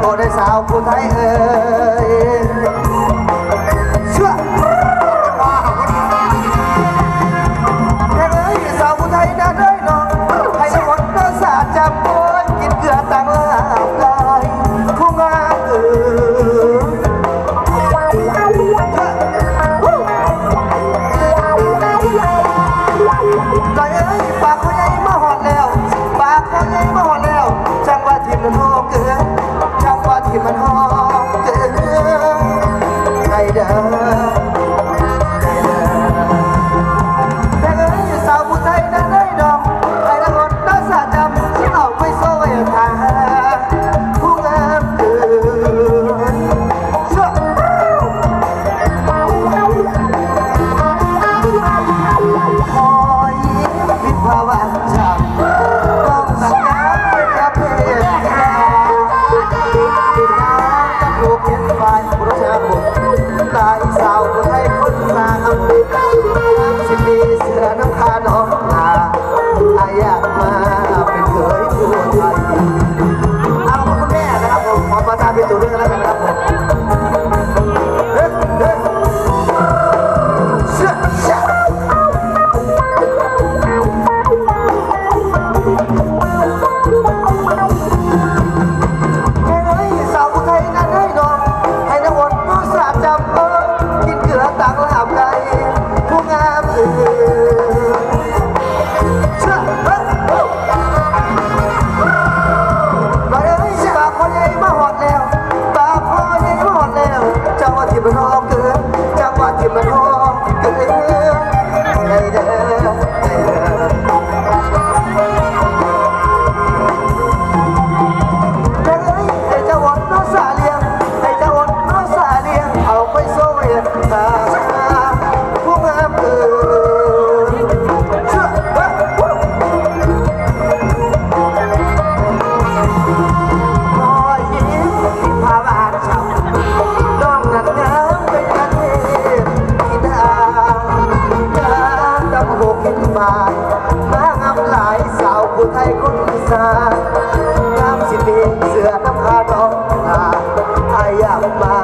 โอ้ได้สาวผู้ไทยเออ Oh, Oh. คนอีสานงามสิเป็เสือน้ำคาดองอาอายอยากมา